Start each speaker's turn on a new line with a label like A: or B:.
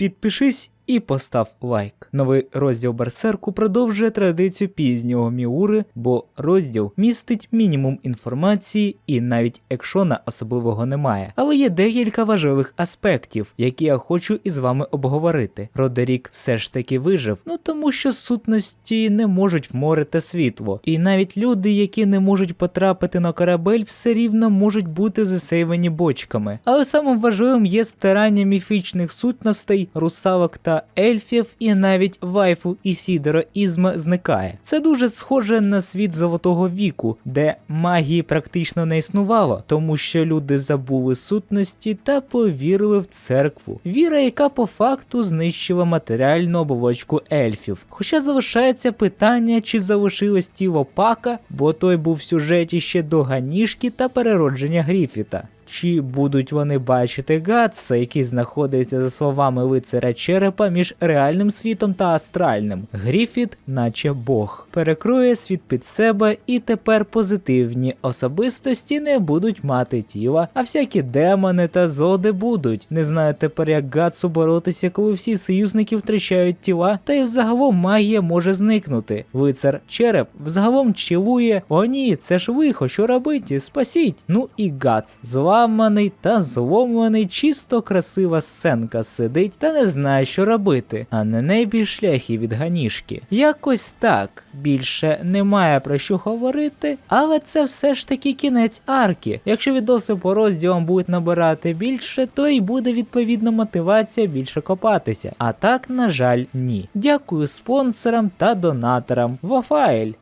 A: Підпишись і постав лайк. Новий розділ Берсерку продовжує традицію пізнього Міури, бо розділ містить мінімум інформації і навіть екшона особливого немає. Але є декілька важливих аспектів, які я хочу із вами обговорити. Родерік все ж таки вижив, ну тому що сутності не можуть вморити світло, і навіть люди, які не можуть потрапити на корабель, все рівно можуть бути засейвані бочками. Але самим важливим є старання міфічних сутностей, русалок та ельфів, і навіть вайфу Ісідора Ізма зникає. Це дуже схоже на світ Золотого віку, де магії практично не існувало, тому що люди забули сутності та повірили в церкву. Віра, яка по факту знищила матеріальну оболочку ельфів. Хоча залишається питання, чи залишилось тіло Пака, бо той був в сюжеті ще до Ганішки та переродження Гріфіта. Чи будуть вони бачити Гатса, який знаходиться за словами лицаря черепа між реальним світом та астральним? Гріфіт, наче Бог, перекроє світ під себе, і тепер позитивні особистості не будуть мати тіла, а всякі демони та зоди будуть. Не знаю тепер, як Гатсу боротися, коли всі союзники втрачають тіла, та й взагалом магія може зникнути. Лицар череп взагалом чилує: О ні, це ж лихо, що робити? Спасіть! Ну і Гац, зламаний та зломлений, чисто красива сценка сидить та не знає, що робити, а на небі шляхи від ганішки. Якось так. Більше немає про що говорити, але це все ж таки кінець арки. Якщо відоси по розділам будуть набирати більше, то й буде відповідна мотивація більше копатися. А так, на жаль, ні. Дякую спонсорам та донаторам. Вафаель.